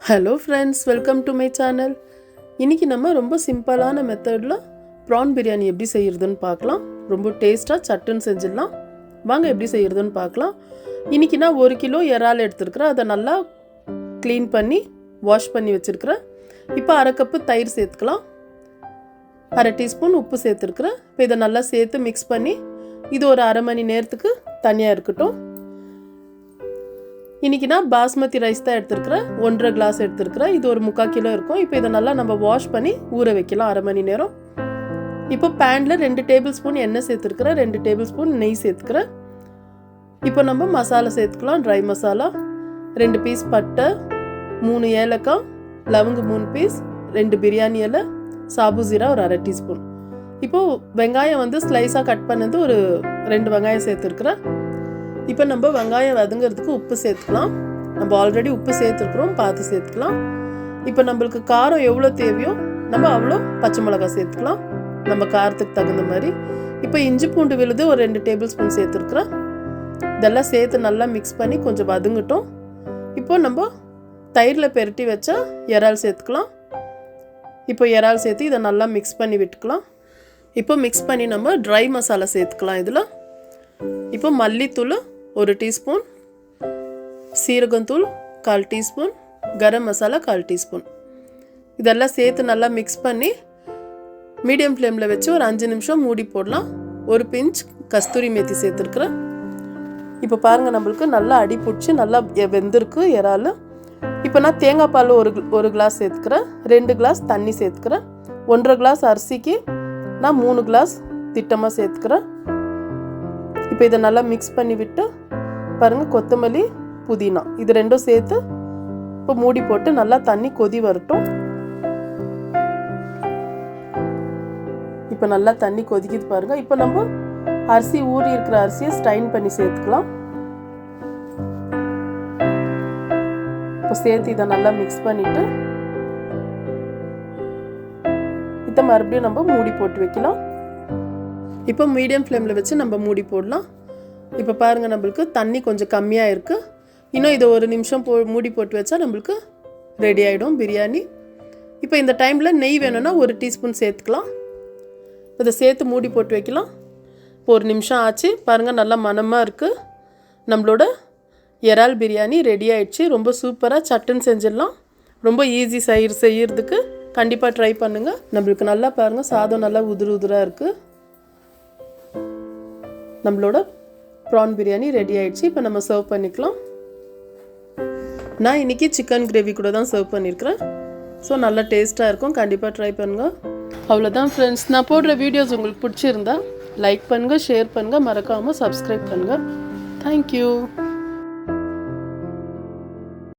Hello friends welcome to my channel இன்றைக்கி நம்ம ரொம்ப சிம்பிளான மெத்தடில் ப்ரான் பிரியாணி எப்படி செய்கிறதுன்னு பார்க்கலாம். ரொம்ப டேஸ்ட்டாக சட்டுன்னு செஞ்சிடலாம். வாங்க எப்படி செய்கிறதுன்னு பார்க்கலாம். இன்றைக்கி நான் ஒரு கிலோ இறால் எடுத்துருக்குறேன். அதை நல்லா க்ளீன் பண்ணி வாஷ் பண்ணி வச்சுருக்கிறேன். இப்போ அரை கப்பு தயிர் சேர்த்துக்கலாம். அரை டீஸ்பூன் உப்பு சேர்த்துருக்குறேன். இப்போ இதை நல்லா சேர்த்து மிக்ஸ் பண்ணி இது ஒரு அரை மணி நேரத்துக்கு தனியாக இருக்கட்டும். இன்றைக்கி நான் பாஸ்மதி ரைஸ் தான் எடுத்துருக்கிறேன். ஒன்றரை கிளாஸ் எடுத்துருக்கிறேன். இது ஒரு முக்கால் கிலோ இருக்கும். இப்போ இதை நல்லா நம்ம வாஷ் பண்ணி ஊற வைக்கலாம். அரை மணி நேரம். இப்போ பேனில் ரெண்டு டேபிள் ஸ்பூன் எண்ணெய் சேர்த்துருக்குறேன். ரெண்டு டேபிள் ஸ்பூன் நெய் சேர்த்துக்கிறேன் இப்போ நம்ம மசாலா சேர்த்துக்கலாம். ட்ரை மசாலா. ரெண்டு பீஸ் பட்டை. மூணு ஏலக்காய். லவங்கு மூணு பீஸ் ரெண்டு பிரியாணி இலை. சாபு ஜீரா ஒரு அரை டீஸ்பூன் இப்போது வெங்காயம் வந்து ஸ்லைஸாக கட் பண்ணது ஒரு ரெண்டு வெங்காயம் சேர்த்துருக்குறேன். இப்போ நம்ம வெங்காயம் வதங்கிறதுக்கு உப்பு சேர்த்துக்கலாம். நம்ம ஆல்ரெடி உப்பு சேர்த்துருக்குறோம் பார்த்து சேர்த்துக்கலாம். இப்போ நம்மளுக்கு காரம் எவ்வளோ தேவையோ நம்ம அவ்வளோ பச்சை மிளகாய் சேர்த்துக்கலாம். நம்ம காரத்துக்கு தகுந்த மாதிரி. இப்போ இஞ்சி பூண்டு விழுது ஒரு ரெண்டு டேபிள் ஸ்பூன் சேர்த்துருக்குறேன். இதெல்லாம் சேர்த்து நல்லா மிக்ஸ் பண்ணி கொஞ்சம் வதங்கட்டும். இப்போ நம்ம தயிரில் பெரட்டி வச்சா இறால் சேர்த்துக்கலாம். இப்போ இறால் சேர்த்து இதை நல்லா மிக்ஸ் பண்ணி விட்டுக்கலாம். இப்போ மிக்ஸ் பண்ணி நம்ம ட்ரை மசாலா சேர்த்துக்கலாம் இதில். இப்போ மல்லித்தூள் ஒரு டீஸ்பூன் சீரகத்தூள் கால் டீஸ்பூன் கரம் மசாலா கால் டீஸ்பூன். இதெல்லாம் சேர்த்து நல்லா மிக்ஸ் பண்ணி மீடியம் ஃப்ளேமில் வச்சு ஒரு அஞ்சு நிமிஷம் மூடி போடலாம். ஒரு பிஞ்ச் கஸ்தூரி மேத்தி சேர்த்துருக்குறேன். இப்போ பாருங்கள் நம்மளுக்கு நல்லா அடி பிடிச்சி நல்லா எ- வெந்திருக்கு இறால். இப்போ நான் தேங்காய் பால் ஒரு ஒரு கிளாஸ் சேர்த்துக்கிறேன். ரெண்டு கிளாஸ் தண்ணி சேர்த்துக்கிறேன். ஒன்றரை கிளாஸ் அரிசிக்கு நான் மூணு கிளாஸ் திட்டமாக சேர்த்துக்கிறேன். இப்போ இதை நல்லா மிக்ஸ் பண்ணி விட்டு பாருங்கள் கொத்தமல்லி புதினா. இது ரெண்டும் சேர்த்து இப்போ மூடி போட்டு நல்லா தண்ணி கொதி வரட்டும். இப்போ நல்லா தண்ணி கொதிக்குது பாருங்க. இப்போ நம்ம அரிசி ஊறி இருக்கிற அரிசியை ஸ்ட்ரைன் பண்ணி சேர்த்துக்கலாம். இப்போ சேர்த்து இதை நல்லா மிக்ஸ் பண்ணிட்டு இதை மறுபடியும் நம்ம மூடி போட்டு வைக்கலாம். இப்போ மீடியம் ஃப்ளேமில் வச்சு நம்ம மூடி போடலாம். இப்போ பாருங்கள் நம்மளுக்கு தண்ணி கொஞ்சம் கம்மியாக இருக்குது இன்னும் இதை ஒரு நிமிஷம் போ மூடி போட்டு வச்சா நம்மளுக்கு ரெடி ஆகிடும் பிரியாணி. இப்போ இந்த டைமில் நெய் வேணும்னா ஒரு டீஸ்பூன் சேர்த்துக்கலாம். இதை சேர்த்து மூடி போட்டு வைக்கலாம். இப்போ ஒரு நிமிஷம் ஆச்சு. பாருங்கள் நல்லா மணமாக இருக்குது நம்மளோட இறால் பிரியாணி ரெடி ஆயிடுச்சு. ரொம்ப சூப்பராக சட்டுன்னு செஞ்சிடலாம். ரொம்ப ஈஸி செய்ய செய்யறதுக்கு கண்டிப்பாக ட்ரை பண்ணுங்கள் நம்மளுக்கு நல்லா பாருங்கள் சாதம் நல்லா உதிரு உதிராக இருக்குது நம்மளோட ப்ரான் பிரியாணி ரெடி ஆயிடுச்சு. இப்போ நம்ம சர்வ் பண்ணிக்கலாம். நான் இன்றைக்கி சிக்கன் கிரேவி கூட தான் சர்வ் பண்ணியிருக்கிறேன் ஸோ நல்லா டேஸ்ட்டாக இருக்கும். கண்டிப்பாக ட்ரை பண்ணுங்கள் அவ்வளோதான் ஃப்ரெண்ட்ஸ் நான் போடுற வீடியோஸ் உங்களுக்கு பிடிச்சிருந்தா லைக் பண்ணுங்கள் ஷேர் பண்ணுங்கள் மறக்காமல் சப்ஸ்கிரைப் பண்ணுங்கள் தேங்க்யூ